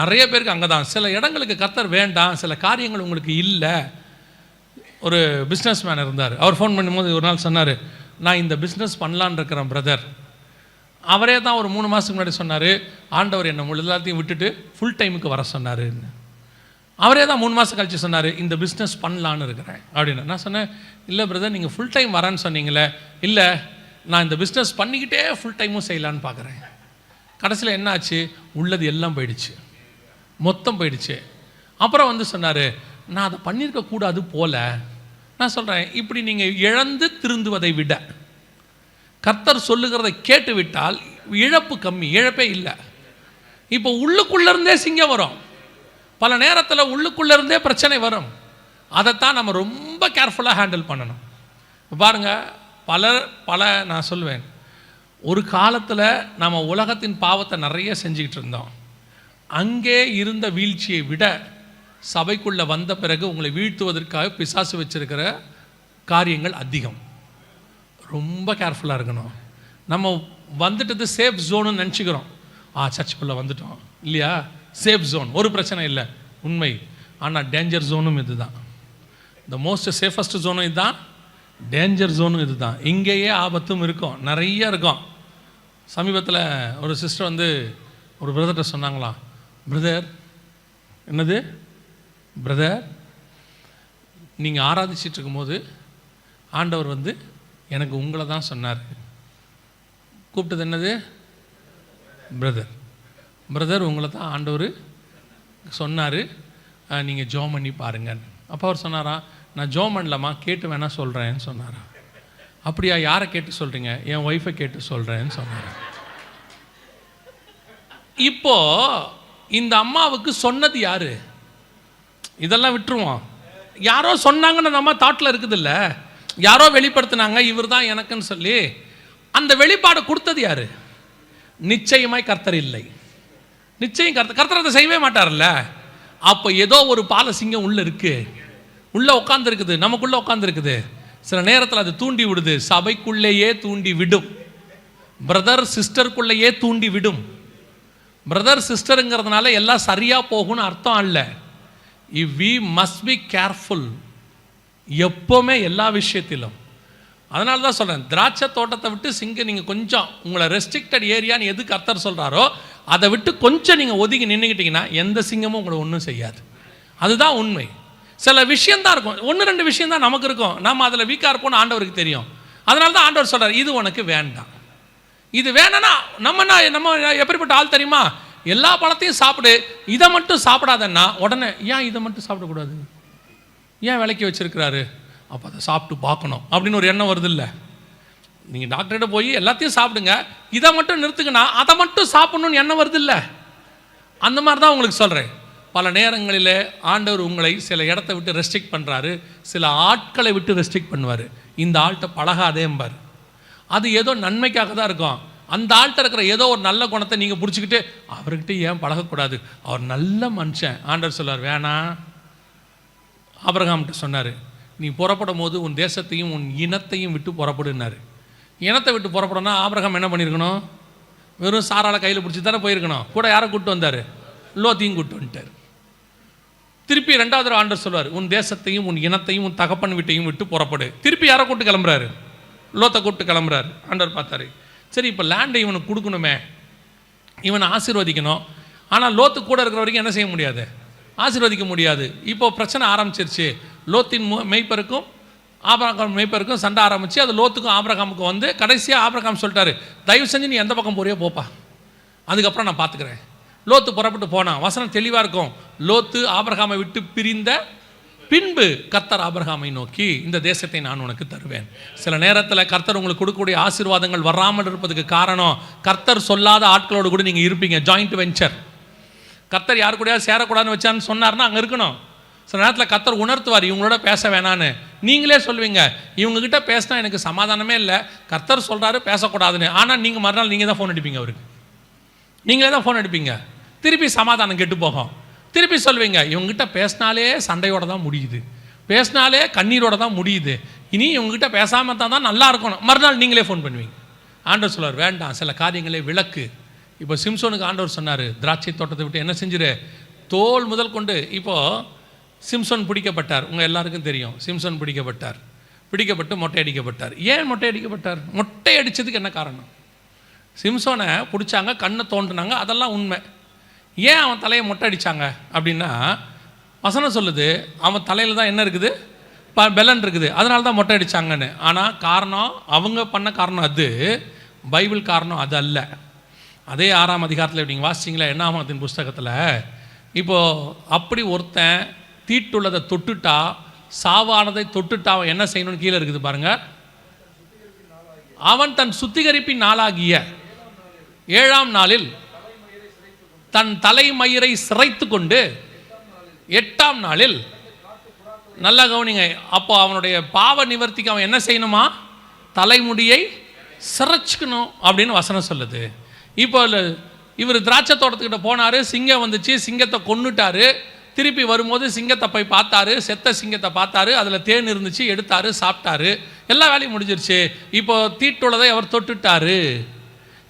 நிறைய பேருக்கு அங்கே தான் சில இடங்களுக்கு கர்த்தர் வேண்டாம் சில காரியங்கள் உங்களுக்கு இல்லை. ஒரு பிஸ்னஸ் மேன் இருந்தார். அவர் ஃபோன் பண்ணும்போது ஒரு நாள் சொன்னார் நான் இந்த பிஸ்னஸ் பண்ணலான்னு இருக்கிறேன் பிரதர் அவரே தான் ஒரு மூணு மாதத்துக்கு முன்னாடி சொன்னார் ஆண்டவர் என்னை முழு எல்லாத்தையும் விட்டுட்டு ஃபுல் டைமுக்கு வர சொன்னாருன்னு. அவரே தான் மூணு மாதம் கழித்து சொன்னார் இந்த பிஸ்னஸ் பண்ணலான்னு இருக்கிறேன். அப்படின்னு. நான் சொன்னேன் இல்லை பிரதர் நீங்கள் ஃபுல் டைம் வரேன்னு சொன்னீங்களே. இல்லை நான் இந்த பிஸ்னஸ் பண்ணிக்கிட்டே ஃபுல் டைமும் செய்யலான்னு பார்க்குறேன் கடைசியில் என்ன ஆச்சு? உள்ளது எல்லாம் போயிடுச்சு. மொத்தம் போயிடுச்சு. அப்புறம் வந்து சொன்னார் நான் அதை பண்ணியிருக்க கூடாது போல. நான் சொல்கிறேன் இப்படி நீங்கள் இழந்து திருந்துவதை விட கர்த்தர் சொல்லுகிறத கேட்டு விட்டால் இழப்பு கம்மி இழப்பே இல்லை. இப்போ உள்ளுக்குள்ளேருந்தே சிங்கம் வரும். பல நேரத்தில் உள்ளுக்குள்ளேருந்தே பிரச்சனை வரும். அதைத்தான் நம்ம ரொம்ப கேர்ஃபுல்லாக ஹேண்டில் பண்ணணும். இப்போ பாருங்க பல பல நான் சொல்லுவேன் ஒரு காலத்தில் நம்ம உலகத்தின் பாவத்தை நிறைய செஞ்சுக்கிட்டு இருந்தோம். அங்கே இருந்த வீழ்ச்சியை விட சபைக்குள்ளே வந்த பிறகு உங்களை வீழ்த்துவதற்காக பிசாசு வச்சிருக்கிற காரியங்கள் அதிகம். ரொம்ப கேர்ஃபுல்லாக இருக்கணும். நம்ம வந்துட்டது சேஃப் ஜோனு நினச்சிக்கிறோம். ஆ சர்ச்சுக்குள்ளே வந்துட்டோம். இல்லையா? சேஃப் ஜோன் ஒரு பிரச்சனை இல்லை. உண்மை. ஆனால் டேஞ்சர் ஜோனும் இதுதான். த மோஸ்ட் சேஃபஸ்ட் ஜோனும் இதுதான். டேஞ்சர் ஜோனும் இதுதான். இங்கேயே ஆபத்தும் இருக்கும். நிறைய இருக்கும். சமீபத்தில் ஒரு சிஸ்டர் வந்து ஒரு பிரதர்கிட்ட சொன்னாங்களாம். பிரதர் என்னது? பிரதர் நீங்கள் ஆராதிச்சிட்டு இருக்கும்போது ஆண்டவர் வந்து எனக்கு உங்களை தான் சொன்னார். கூப்பிட்டது என்னது? பிரதர் பிரதர் உங்களை தான் ஆண்டவர் சொன்னார். நீங்கள் ஜோம் பண்ணி பாருங்கள் அப்போ அவர் சொன்னாராம் நான் ஜோம் பண்ணலம்மா கேட்டு வேணால் சொல்கிறேன்னு சொன்னாரா. அப்படியா யாரை கேட்டு சொல்கிறீங்க என் ஒய்ஃபை கேட்டு சொல்கிறேன்னு சொன்னார். இப்போது இந்த அம்மாவுக்கு சொன்னது யாரு? இதெல்லாம் விட்டுருவோம். யாரோ சொன்னாங்கன்னு அந்த அம்மா தாட்டில் இருக்குதுல்ல? யாரோ வெளிப்படுத்தினாங்க இவர் தான் எனக்குன்னு சொல்லி அந்த வெளிப்பாடு கொடுத்தது யாரு? நிச்சயமாய் கர்த்தர் இல்லை. நிச்சயம் கர்த்தர் கர்த்தர் அதை செய்யவே மாட்டார்ல அப்போ ஏதோ ஒரு பாலசிங்கம் உள்ள இருக்கு. உள்ள உட்காந்துருக்குது நமக்குள்ள உட்காந்துருக்குது சில நேரத்தில் அது தூண்டி விடுது சபைக்குள்ளேயே தூண்டி விடும். பிரதர் சிஸ்டருக்குள்ளேயே தூண்டி விடும். பிரதர் சிஸ்டருங்கிறதுனால எல்லாம் சரியாக போகும்னு அர்த்தம் இல்லை இவ் வி மஸ்ட் பி கேர்ஃபுல் எப்போவுமே எல்லா விஷயத்திலும். அதனால தான் சொல்கிறேன் திராட்சை தோட்டத்தை விட்டு சிங்க நீங்கள் கொஞ்சம் உங்களை ரெஸ்ட்ரிக்டட் ஏரியான்னு எது கர்த்தர் சொல்கிறாரோ அதை விட்டு கொஞ்சம் நீங்கள் ஒதுங்கி நின்றுக்கிட்டீங்கன்னா எந்த சிங்கமும் உங்களை ஒன்றும் செய்யாது. அதுதான் உண்மை. சில விஷயந்தான் இருக்கும். ஒன்று ரெண்டு விஷயம் தான் நமக்கு இருக்கும். நம்ம அதில் வீக்காக இருப்போம்னு ஆண்டவருக்கு தெரியும். அதனால தான் ஆண்டவர் சொல்கிறார் இது உனக்கு வேண்டாம். இது வேணும்னா நம்ம நம்ம எப்படிப்பட்ட ஆள் தெரியுமா? எல்லா பழத்தையும் சாப்பிடு. இதை மட்டும் சாப்பிடாதன்னா உடனே ஏன் இதை மட்டும் சாப்பிடக்கூடாது? ஏன் விலைக்கு வச்சிருக்கிறாரு? அப்போ அதை சாப்பிட்டு பார்க்கணும் அப்படின்னு ஒரு எண்ணம் வருது இல்லை நீங்கள் டாக்டர்கிட்ட போய் எல்லாத்தையும் சாப்பிடுங்க. இதை மட்டும் நிறுத்துக்குன்னா அதை மட்டும் சாப்பிடணும்னு எண்ணம் வருது இல்லை அந்த மாதிரி தான் உங்களுக்கு சொல்கிறேன் பல நேரங்களில் ஆண்டவர் உங்களை சில இடத்த விட்டு ரெஸ்ட்ரிக்ட் பண்ணுறாரு சில ஆட்களை விட்டு ரெஸ்ட்ரிக்ட் பண்ணுவார். இந்த ஆள்கிட்ட பழகாதேம்பார். அது ஏதோ நன்மைக்காக தான் இருக்கும். அந்த ஆள்கிட்ட இருக்கிற ஏதோ ஒரு நல்ல குணத்தை நீங்கள் பிடிச்சிக்கிட்டு அவர்கிட்ட ஏன் பழகக்கூடாது? அவர் நல்ல மனுஷன். ஆண்டவர் சொல்லார் வேணாம் ஆபிரகாம்கிட்ட சொன்னார் நீ புறப்படும் போது உன் தேசத்தையும் உன் இனத்தையும் விட்டு புறப்படுனாரு இனத்தை விட்டு புறப்படனா ஆபிரகாம் என்ன பண்ணியிருக்கணும் வெறும் சாரால் கையில் பிடிச்சி தானே போயிருக்கணும். கூட யாரை கூப்பிட்டு வந்தார்? லோத்தையும் கூப்பிட்டு வந்துட்டார். திருப்பி ரெண்டாவது ஆண்டர் ஆண்டவர் சொல்வார் உன் தேசத்தையும் உன் இனத்தையும் உன் தகப்பன் வீட்டையும் விட்டு புறப்படு. திருப்பி யாரை கூப்பிட்டு கிளம்புறாரு? லோத்தை கூப்பிட்டு கிளம்புறாரு. ஆண்டவர் பார்த்தாரு. சரி இப்போ லேண்டை இவனுக்கு கொடுக்கணுமே. இவனை ஆசீர்வதிக்கணும். ஆனால் லோத்து கூட இருக்கிற வரைக்கும் என்ன செய்ய முடியாது? ஆசீர்வதிக்க முடியாது. இப்போ பிரச்சனை ஆரம்பிச்சிருச்சு. லோத்தின் மு- மெய்ப்பருக்கும் ஆபிரகாம் மெய்ப்பருக்கும் சண்டை ஆரம்பிச்சு அது லோத்துக்கும் ஆபிரகாமுக்கும் வந்து கடைசியாக ஆபிரகாம் சொல்லிட்டாரு தயவு செஞ்சு நீ எந்த பக்கம் போறியோ போப்பா. அதுக்கப்புறம் நான் பார்த்துக்கிறேன். லோத்து புறப்பட்டு போனான். வசனம் தெளிவாக இருக்கும். லோத்து ஆபிரகாமை விட்டு பிரிந்த பின்பு கர்த்தர் ஆபிரகாமை நோக்கி இந்த தேசத்தை நான் உனக்கு தருவேன். சில நேரத்தில் கர்த்தர் உங்களுக்கு கொடுக்கக்கூடிய ஆசீர்வாதங்கள் வராமல் இருப்பதுக்கு காரணம் கர்த்தர் சொல்லாத ஆட்களோடு கூட நீங்கள் இருப்பீங்க ஜாயிண்ட் வெஞ்சர் கர்த்தர் யார் கூடயாவது சேரக்கூடாதுன்னு வச்சான்னு சொன்னார்னா அங்கே இருக்கணும். சில நேரத்தில் கர்த்தர் உணர்த்துவார் இவங்களோட பேச வேணான்னு. நீங்களே சொல்லுவீங்க இவங்ககிட்ட பேசினா எனக்கு சமாதானமே இல்லை. கர்த்தர் சொல்கிறாரு பேசக்கூடாதுன்னு. ஆனால் நீங்கள் மறுநாள் நீங்கள் தான் ஃபோன் அடிப்பீங்க அவருக்கு. நீங்களே தான் ஃபோன் அடிப்பீங்க. திருப்பி சமாதானம் கெட்டு போகும். திருப்பி சொல்வீங்க இவங்ககிட்ட பேசினாலே சண்டையோட தான் முடியுது. பேசினாலே கண்ணீரோட தான் முடியுது. இனி இவங்ககிட்ட பேசாமல் தான் தான் நல்லா இருக்கணும். மறுநாள் நீங்களே ஃபோன் பண்ணுவீங்க. ஆண்டவர் சொல்வார் வேண்டாம் சில காரியங்களே விளக்கு. இப்போ சிம்சோனுக்கு ஆண்டவர் சொன்னார் திராட்சை தோட்டத்தை விட்டு என்ன செஞ்சிரு? தோல் முதல் கொண்டு இப்போது சிம்சோன் பிடிக்கப்பட்டார். உங்கள் எல்லாருக்கும் தெரியும் சிம்சோன் பிடிக்கப்பட்டார். பிடிக்கப்பட்டு மொட்டை அடிக்கப்பட்டார். ஏன் மொட்டை அடிக்கப்பட்டார்? மொட்டை அடித்ததுக்கு என்ன காரணம்? சிம்சோனை பிடிச்சாங்க கண்ணை தோண்டினாங்க அதெல்லாம் உண்மை. ஏன் அவன் தலையை மொட்டை அடித்தாங்க அப்படின்னா வசனம் சொல்லுது அவன் தலையில் தான் என்ன இருக்குது ப பெலன் இருக்குது அதனால தான் மொட்டை அடித்தாங்கன்னு ஆனால் காரணம் அவங்க பண்ண காரணம் அது பைபிள் காரணம் அது அல்ல. அதே ஆறாம் அதிகாரத்தில் நீங்கள் வாசிச்சிங்களா? என்னாமத்தின் புஸ்தகத்தில்? இப்போது அப்படி ஒருத்தன் தீட்டுள்ளதை தொட்டுட்டா சாவானதை தொட்டுட்டா அவன் என்ன செய்யணும்னு கீழே இருக்குது பாருங்கள் அவன் தன் சுத்திகரிப்பின் நாளாகிய ஏழாம் நாளில் தன் தலைமயிரை சிரைத்து கொண்டு எட்டாம் நாளில் நல்லா கவனிங்க. அப்போ அவனுடைய பாவ நிவர்த்திக்கு அவன் என்ன செய்யணுமா? தலைமுடியை சிரைச்சுக்கணும் அப்படின்னு வசனம் சொல்லுது. இப்போ இவர் திராட்சை தோட்டத்துக்கிட்ட போனார் சிங்கம் வந்துச்சு சிங்கத்தை கொன்னுட்டாரு. திருப்பி வரும்போது சிங்கத்தை போய் பார்த்தாரு செத்த சிங்கத்தை பார்த்தாரு அதில் தேன் இருந்துச்சு எடுத்தாரு சாப்பிட்டாரு. எல்லா வேலையும் முடிஞ்சிருச்சு. இப்போ தீட்டுள்ளதை அவர் தொட்டுட்டாரு.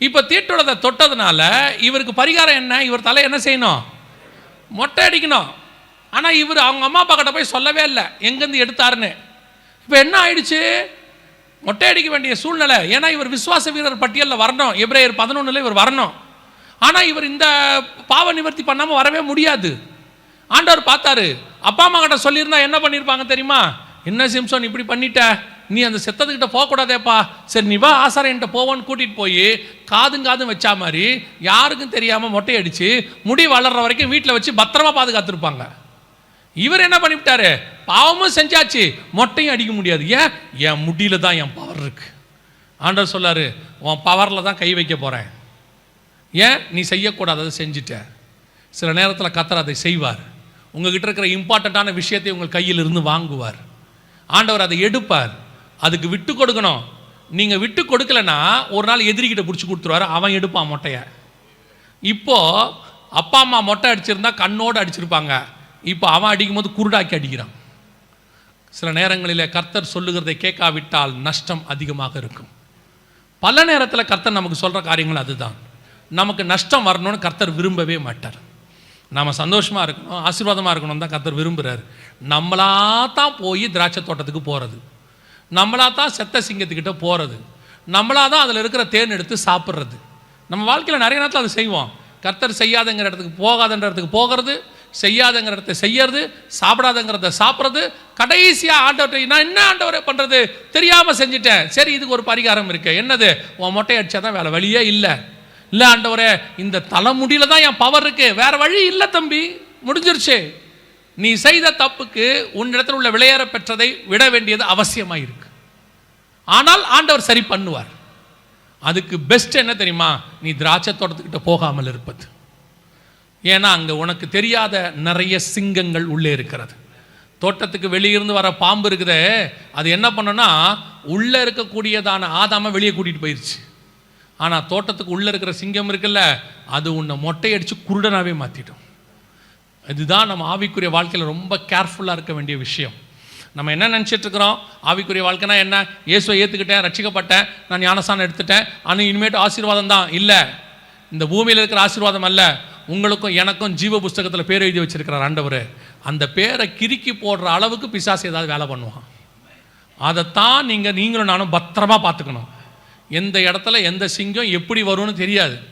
இப்போ தீட்டுள்ளதை தொட்டதுனால இவருக்கு பரிகாரம் என்ன? இவர் தலை என்ன செய்யணும்? மொட்டை அடிக்கணும். ஆனால் இவர் அவங்க அம்மா அப்பா கிட்ட போய் சொல்லவே இல்லை. எங்கேருந்து எடுத்தாருன்னு. இப்போ என்ன ஆயிடுச்சு? மொட்டை அடிக்க வேண்டிய சூழ்நிலை. ஏன்னா இவர் விசுவாச வீரர் பட்டியலில் வரணும். எப்ரேயர் பதினொன்றில் இவர் வரணும். ஆனால் இவர் இந்த பாவ நிவர்த்தி பண்ணாமல் வரவே முடியாது. ஆண்டவர் பார்த்தாரு. அப்பா அம்மா கிட்ட சொல்லியிருந்தா என்ன பண்ணியிருப்பாங்க தெரியுமா? என்ன சிம்சோன் இப்படி பண்ணிட்ட? நீ அந்த செத்ததுக்கிட்ட போகக்கூடாதேப்பா. சரி நீ வா ஆசாரியன்ட்ட போவோன்னு கூட்டிகிட்டு போய் காதும் காதும் வச்சா மாதிரி யாருக்கும் தெரியாமல் மொட்டை அடித்து முடி வளர்ற வரைக்கும் வீட்டில் வச்சு பத்திரமா பாதுகாத்துருப்பாங்க. இவர் என்ன பண்ணிவிட்டாரு? பாவமும் செஞ்சாச்சு. மொட்டையும் அடிக்க முடியாது. ஏன்? என் முடியில தான் என் பவர் இருக்கு. ஆண்டவர் சொல்லாரு உன் பவரில் தான் கை வைக்க போகிறேன் ஏன்? நீ செய்யக்கூடாததை செஞ்சுட்ட. சில நேரத்தில் கத்தர் அதை செய்வார். உங்ககிட்ட இருக்கிற இம்பார்ட்டண்ட்டான விஷயத்தை உங்கள் கையில் இருந்து வாங்குவார். ஆண்டவர் அதை எடுப்பார். அதுக்கு விட்டு கொடுக்கணும். நீங்கள் விட்டு கொடுக்கலன்னா ஒரு நாள் எதிரிக்கிட்ட பிடிச்சி கொடுத்துருவாரு அவன் எடுப்பான் மொட்டையை. இப்போது அப்பா அம்மா மொட்டை அடிச்சிருந்தா கண்ணோடு அடிச்சிருப்பாங்க. இப்போ அவன் அடிக்கும் போது குருடாக்கி அடிக்கிறான். சில நேரங்களில் கர்த்தர் சொல்லுகிறதை கேட்காவிட்டால் நஷ்டம் அதிகமாக இருக்கும். பல நேரத்தில் கர்த்தர் நமக்கு சொல்கிற காரியங்கள் அதுதான். நமக்கு நஷ்டம் வரணும்னு கர்த்தர் விரும்பவே மாட்டார். நாம் சந்தோஷமாக இருக்கணும் ஆசீர்வாதமாக இருக்கணும் தான் கர்த்தர் விரும்புகிறார் நம்மளா தான் போய் திராட்சை தோட்டத்துக்கு போகிறது நம்மளா தான் செத்த சிங்கத்துக்கிட்ட போகிறது நம்மளா தான் அதில் இருக்கிற தேன் எடுத்து சாப்பிட்றது. நம்ம வாழ்க்கையில் நிறைய நேரத்தில் அதை செய்வோம். கர்த்தர் செய்யாதங்கிற இடத்துக்கு போகாதன்ற இடத்துக்கு போகிறது செய்யாதங்கிற இடத்த செய்யறது சாப்பிடாதங்கிறத சாப்பிட்றது கடைசியாக ஆண்டவர்கிட்ட நான் என்ன ஆண்டவரை பண்ணுறது தெரியாமல் செஞ்சுட்டேன். சரி இதுக்கு ஒரு பரிகாரம் இருக்குது என்னது? உன் மொட்டை அடித்தா தான் வேலை. வழியே இல்லை. இல்லை ஆண்டவரே இந்த தலைமுடியில் தான் என் பவர் இருக்குது வேறு வழி இல்லை தம்பி. முடிஞ்சிருச்சு. நீ செய்த தப்புக்கு உன்னிடத்தில் உள்ள விளையாட பெற்றதை விட வேண்டியது அவசியமாக இருக்கு ஆனால் ஆண்டவர் சரி பண்ணுவார். அதுக்கு பெஸ்ட் என்ன தெரியுமா? நீ திராட்சை தோட்டத்துக்கிட்ட போகாமல் இருப்பது. ஏன்னா அங்கே உனக்கு தெரியாத நிறைய சிங்கங்கள் உள்ளே இருக்கிறது. தோட்டத்துக்கு வெளியிருந்து வர பாம்பு இருக்குதே அது என்ன பண்ணுன்னா உள்ளே இருக்கக்கூடியதான ஆதாம வெளியே கூட்டிகிட்டு போயிடுச்சு ஆனால் தோட்டத்துக்கு உள்ளே இருக்கிற சிங்கம் இருக்குல்ல அது உன்னை மொட்டையடித்து குருடனாகவே மாற்றிடும் இதுதான் நம்ம ஆவிக்குரிய வாழ்க்கையில் ரொம்ப கேர்ஃபுல்லாக இருக்க வேண்டிய விஷயம். நம்ம என்ன நினச்சிட்டு இருக்கிறோம் ஆவிக்குரிய வாழ்க்கைனா என்ன? இயேசுவை ஏற்றுக்கிட்டேன் ரட்சிக்கப்பட்டேன் நான் ஞானஸ்தானம் எடுத்துட்டேன். ஆனால் இனிமேட்டு ஆசீர்வாதம் தான். இல்லை. இந்த பூமியில் இருக்கிற ஆசீர்வாதம் அல்ல. உங்களுக்கும் எனக்கும் ஜீவ புஸ்தகத்தில் பேர் எழுதி வச்சிருக்கிறார் ஆண்டவர். அந்த பேரை கிறுக்கி போடுற அளவுக்கு பிசாசு ஏதாவது வேலை பண்ணுவான். அதைத்தான் நீங்கள் நீங்களும் நானும் பத்திரமா பார்த்துக்கணும். எந்த இடத்துல எந்த சிங்கம் எப்படி வரும்னு தெரியாது.